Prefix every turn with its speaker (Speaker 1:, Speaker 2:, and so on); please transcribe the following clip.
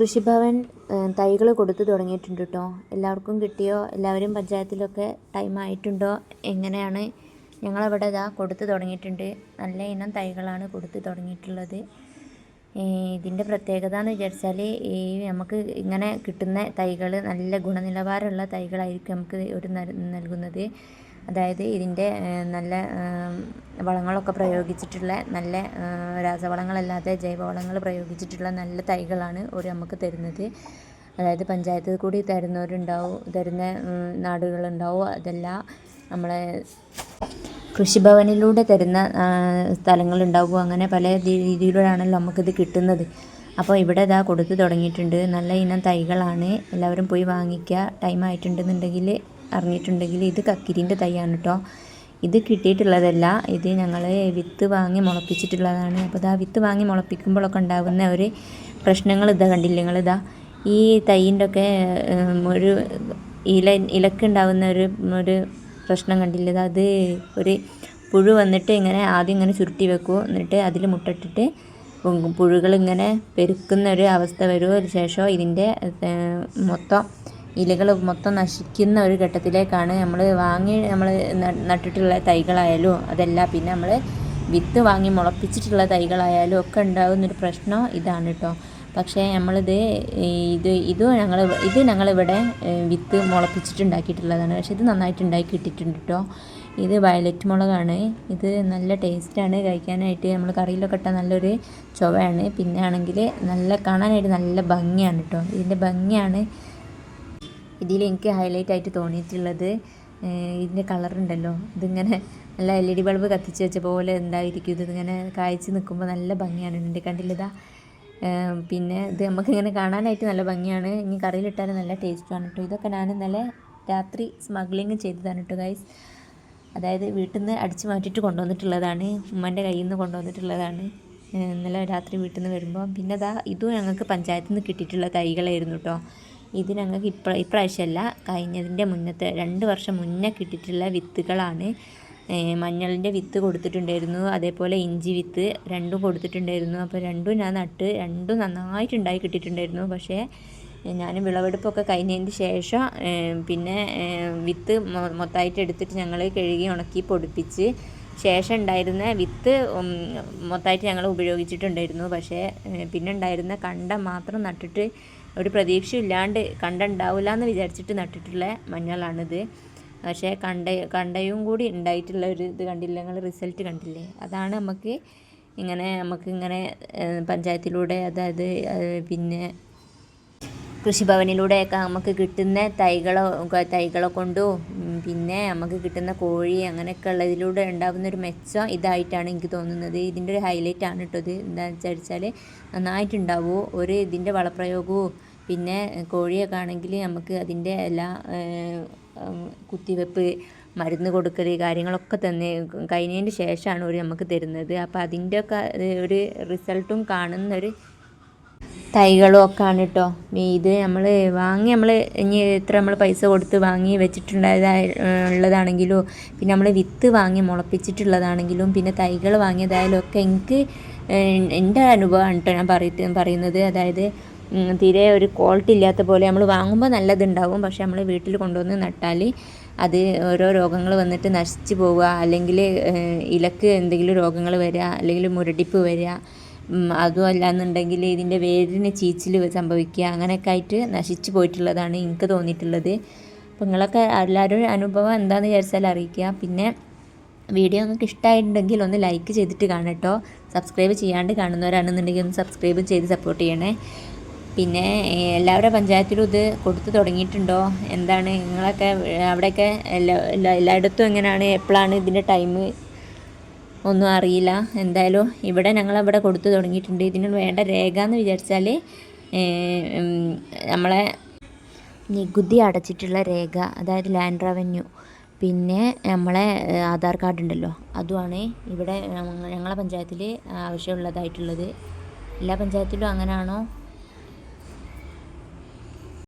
Speaker 1: കൃഷിഭവൻ തൈകൾ കൊടുത്തു തുടങ്ങിയിട്ടുണ്ട് കേട്ടോ എല്ലാവർക്കും കിട്ടിയോ? എല്ലാവരും പഞ്ചായത്തിലൊക്കെ ടൈം ആയിട്ടുണ്ടോ? എങ്ങനെയാണ് ഞങ്ങളവിടെ ഇതാ കൊടുത്തു തുടങ്ങിയിട്ടുണ്ട്. നല്ല ഇനം തൈകളാണ് കൊടുത്തു തുടങ്ങിയിട്ടുള്ളത്. ഇതിന്റെ പ്രത്യേകത എന്ന് വിചാരിച്ചാൽ ഈ നമുക്ക് ഇങ്ങനെ കിട്ടുന്ന തൈകൾ നല്ല ഗുണനിലവാരമുള്ള തൈകളായിരിക്കും നമുക്ക് ഒരു നൽ- നൽകുന്നത്. അതായത് ഇതിന്റെ നല്ല വളങ്ങളൊക്കെ പ്രയോഗിച്ചിട്ടുള്ള നല്ല രാസവളങ്ങളല്ലാതെ ജൈവവളങ്ങൾ പ്രയോഗിച്ചിട്ടുള്ള നല്ല തൈകളാണ് ഒരു നമുക്ക് തരുന്നത്. അതായത് പഞ്ചായത്തിൽ കൂടി തരുന്നവരുണ്ടാവും തരുന്ന നാടുകളുണ്ടാവും. അതെല്ലാം നമ്മളെ കൃഷിഭവനിലൂടെ തരുന്ന സ്ഥലങ്ങളുണ്ടാവും. അങ്ങനെ പല രീതിയിലൂടെയാണല്ലോ നമുക്കിത് കിട്ടുന്നത്. അപ്പോൾ ഇവിടെ ഇതാ കൊടുത്തു തുടങ്ങിയിട്ടുണ്ട്. നല്ല ഇനം തൈകളാണ്. എല്ലാവരും പോയി വാങ്ങിക്കുക. ടൈം ആയിട്ടുണ്ടെന്നുണ്ടെങ്കിൽ അറിഞ്ഞിട്ടുണ്ടെങ്കിൽ ഇത് കക്കിരിന്റെ തൈയാണ് കേട്ടോ ഇത് കിട്ടിയിട്ടുള്ളതല്ല. ഇത് ഞങ്ങൾ വിത്ത് വാങ്ങി മുളപ്പിച്ചിട്ടുള്ളതാണ്. അപ്പോൾ ഇതാ വിത്ത് വാങ്ങി മുളപ്പിക്കുമ്പോഴൊക്കെ ഉണ്ടാകുന്ന ഒരു പ്രശ്നങ്ങൾ ഇതാ കണ്ടില്ല നിങ്ങളിതാ? ഈ തൈന്റെ ഒക്കെ ഒരു ഇല ഇലക്കുണ്ടാകുന്ന ഒരു ഒരു പ്രശ്നം കണ്ടില്ല? അത് ഒരു പുഴു വന്നിട്ട് ഇങ്ങനെ ആദ്യം ഇങ്ങനെ ചുരുട്ടി വെക്കും. എന്നിട്ട് അതിൽ മുട്ടിട്ടിട്ട് പുഴുകൾ ഇങ്ങനെ പെരുക്കുന്ന ഒരു അവസ്ഥ വരുമോ? ശേഷം ഇതിന്റെ മൊത്തം ഇലകൾ മൊത്തം നശിക്കുന്ന ഒരു ഘട്ടത്തിലേക്കാണ് നമ്മൾ വാങ്ങി നമ്മൾ നട്ടിട്ടുള്ള തൈകളായാലും അതല്ല പിന്നെ നമ്മൾ വിത്ത് വാങ്ങി മുളപ്പിച്ചിട്ടുള്ള തൈകളായാലും ഒക്കെ ഉണ്ടാകുന്നൊരു പ്രശ്നം ഇതാണ് കേട്ടോ പക്ഷേ നമ്മളിത് ഇത് ഇത് ഞങ്ങൾ ഇത് ഞങ്ങളിവിടെ വിത്ത് മുളപ്പിച്ചിട്ടുണ്ടാക്കിയിട്ടുള്ളതാണ്. പക്ഷേ ഇത് നന്നായിട്ട് ഉണ്ടാക്കി ഇട്ടിട്ടുണ്ട് കേട്ടോ ഇത് വയലറ്റ് മുളകാണ്. ഇത് നല്ല ടേസ്റ്റാണ്. കഴിക്കാനായിട്ട് നമ്മൾ കറിയിലൊക്കെ ഇട്ട നല്ലൊരു ചുവയാണ്. പിന്നെ ആണെങ്കിൽ നല്ല കാണാനായിട്ട് നല്ല ഭംഗിയാണ് കേട്ടോ ഇതിന്റെ ഭംഗിയാണ് ഇതിൽ എനിക്ക് ഹൈലൈറ്റ് ആയിട്ട് തോന്നിയിട്ടുള്ളത് ഇതിന്റെ കളറുണ്ടല്ലോ ഇതിങ്ങനെ നല്ല എൽ ഇ ഡി ബൾബ് കത്തിച്ച് വെച്ച പോലെ എന്തായിരിക്കും? ഇത് ഇങ്ങനെ കായ്ച്ച് നിൽക്കുമ്പോൾ നല്ല ഭംഗിയാണ്. ഇതിന്റെ കണ്ടില്ലതാ പിന്നെ ഇത് നമുക്കിങ്ങനെ കാണാനായിട്ട് നല്ല ഭംഗിയാണ്. ഇനി കറിയിലിട്ടാലും നല്ല ടേസ്റ്റുമാണ് കേട്ടോ ഇതൊക്കെ ഞാൻ ഇന്നലെ രാത്രി സ്മഗ്ലിങ് ചെയ്തതാണ് കേട്ടോ ഗൈസ് അതായത് വീട്ടിൽ നിന്ന് അടിച്ചു മാറ്റിയിട്ട് കൊണ്ടുവന്നിട്ടുള്ളതാണ്. ഉമ്മന്റെ കയ്യിൽ നിന്ന് കൊണ്ടുവന്നിട്ടുള്ളതാണ് ഇന്നലെ രാത്രി വീട്ടിൽ നിന്ന് വരുമ്പോൾ പിന്നെ അതാ ഇതും ഞങ്ങൾക്ക് പഞ്ചായത്തിൽ നിന്ന് കിട്ടിയിട്ടുള്ള തൈകളായിരുന്നു കേട്ടോ ഇത് ഞങ്ങൾക്ക് ഇപ്ര ഇപ്രാവശ്യമല്ല കഴിഞ്ഞതിന്റെ മുന്നത്തെ രണ്ട് വർഷം മുന്നേ കിട്ടിയിട്ടുള്ള വിത്തുകളാണ്. മഞ്ഞളിന്റെ വിത്ത് കൊടുത്തിട്ടുണ്ടായിരുന്നു അതേപോലെ ഇഞ്ചി വിത്ത് രണ്ടും കൊടുത്തിട്ടുണ്ടായിരുന്നു. അപ്പോൾ രണ്ടും ഞാൻ നട്ട് രണ്ടും നന്നായിട്ടുണ്ടായി കിട്ടിയിട്ടുണ്ടായിരുന്നു. പക്ഷേ ഞാൻ വിളവെടുപ്പൊക്കെ കഴിഞ്ഞതിന് ശേഷം പിന്നെ വിത്ത് മൊത്തമായിട്ട് എടുത്തിട്ട് ഞങ്ങൾ കഴുകി ഉണക്കി പൊടിപ്പിച്ച് ശേഷം ഉണ്ടായിരുന്ന വിത്ത് മൊത്തമായിട്ട് ഞങ്ങൾ ഉപയോഗിച്ചിട്ടുണ്ടായിരുന്നു. പക്ഷേ പിന്നെ ഉണ്ടായിരുന്ന കണ്ട മാത്രം നട്ടിട്ട് ഒരു പ്രതീക്ഷയില്ലാണ്ട് ഇല്ലാണ്ട് കണ്ട ഉണ്ടാവില്ല എന്ന് വിചാരിച്ചിട്ട് നട്ടിട്ടുള്ള മഞ്ഞളാണിത്. പക്ഷേ കണ്ട കണ്ടയും കൂടി ഉണ്ടായിട്ടുള്ള ഒരു ഇത് കണ്ടില്ല? ഞങ്ങൾ റിസൾട്ട് കണ്ടില്ലേ? അതാണ് നമുക്ക് ഇങ്ങനെ നമുക്ക് ഇങ്ങനെ പഞ്ചായത്തിലൂടെ അതായത് പിന്നെ കൃഷിഭവനിലൂടെയൊക്കെ നമുക്ക് കിട്ടുന്ന തൈകളോ തൈകളെ കൊണ്ടോ പിന്നെ നമുക്ക് കിട്ടുന്ന കോഴി അങ്ങനെയൊക്കെ ഉള്ളതിലൂടെ ഉണ്ടാകുന്ന ഒരു മെച്ചം ഇതായിട്ടാണ് എനിക്ക് തോന്നുന്നത്. ഇതിന്റെ ഒരു ഹൈലൈറ്റ് ആണ് കേട്ടോ ഇത്. എന്താണെന്ന് വെച്ചാൽ നന്നായിട്ടുണ്ടാവുമോ ഒരു ഇതിന്റെ വളപ്രയോഗവും പിന്നെ കോഴിയൊക്കെ ആണെങ്കിൽ നമുക്ക് അതിന്റെ എല്ലാ കുത്തിവെപ്പ് മരുന്ന് കൊടുക്കൽ കാര്യങ്ങളൊക്കെ തന്നെ കഴിഞ്ഞതിന് ശേഷമാണ് ഒരു നമുക്ക് തരുന്നത്. അപ്പോൾ അതിന്റെയൊക്കെ ഒരു റിസൾട്ടും കാണുന്നൊരു തൈകളും ഒക്കെ ആണ് കേട്ടോ ഇത് നമ്മൾ വാങ്ങി നമ്മൾ ഇനി എത്ര നമ്മൾ പൈസ കൊടുത്ത് വാങ്ങി വെച്ചിട്ടുണ്ടായതായ ഉള്ളതാണെങ്കിലും പിന്നെ നമ്മൾ വിത്ത് വാങ്ങി മുളപ്പിച്ചിട്ടുള്ളതാണെങ്കിലും പിന്നെ തൈകൾ വാങ്ങിയതായാലും ഒക്കെ എനിക്ക് എന്റെ അനുഭവമാണ് കേട്ടോ ഞാൻ പറയ പറയുന്നത്. അതായത് തീരെ ഒരു ക്വാളിറ്റി ഇല്ലാത്ത പോലെ നമ്മൾ വാങ്ങുമ്പോൾ നല്ലതുണ്ടാവും പക്ഷേ നമ്മൾ വീട്ടിൽ കൊണ്ടുവന്ന് നട്ടാൽ അത് ഓരോ രോഗങ്ങൾ വന്നിട്ട് നശിച്ചു പോവുക അല്ലെങ്കിൽ ഇലക്ക് എന്തെങ്കിലും രോഗങ്ങൾ വരിക അല്ലെങ്കിൽ മുരടിപ്പ് വരിക അതും അല്ലാന്നുണ്ടെങ്കിൽ ഇതിന്റെ വേരിന് ചീച്ചിൽ സംഭവിക്കുക അങ്ങനെയൊക്കെ ആയിട്ട് നശിച്ചു പോയിട്ടുള്ളതാണ് എനിക്ക് തോന്നിയിട്ടുള്ളത്. അപ്പോൾ നിങ്ങളൊക്കെ എല്ലാവരും അനുഭവം എന്താണെന്ന് വിചാരിച്ചാൽ അറിയിക്കുക. പിന്നെ വീഡിയോ നിങ്ങൾക്ക് ഇഷ്ടമായിട്ടുണ്ടെങ്കിൽ ഒന്ന് ലൈക്ക് ചെയ്തിട്ട് കാണട്ടോ സബ്സ്ക്രൈബ് ചെയ്യാണ്ട് കാണുന്നവരാണെന്നുണ്ടെങ്കിൽ ഒന്ന് സബ്സ്ക്രൈബ് ചെയ്ത് സപ്പോർട്ട് ചെയ്യണേ. പിന്നെ എല്ലാവരുടെ പഞ്ചായത്തിലും ഇത് കൊടുത്തു തുടങ്ങിയിട്ടുണ്ടോ? എന്താണ്? നിങ്ങളൊക്കെ അവിടെയൊക്കെ എല്ലാ എല്ലായിടത്തും എങ്ങനെയാണ്? എപ്പോഴാണ് ഇതിന്റെ ടൈം? ഒന്നും അറിയില്ല. എന്തായാലും ഇവിടെ ഞങ്ങളവിടെ കൊടുത്തു തുടങ്ങിയിട്ടുണ്ട്. ഇതിന് വേണ്ട രേഖ എന്ന് വിചാരിച്ചാൽ നമ്മളെ നികുതി അടച്ചിട്ടുള്ള രേഖ അതായത് ലാൻഡ് റവന്യൂ പിന്നെ നമ്മളെ ആധാർ കാർഡ് ഉണ്ടല്ലോ അതുമാണ് ഇവിടെ ഞങ്ങ- ഞങ്ങളെ പഞ്ചായത്തിൽ ആവശ്യമുള്ളതായിട്ടുള്ളത്. എല്ലാ പഞ്ചായത്തിലും അങ്ങനെയാണോ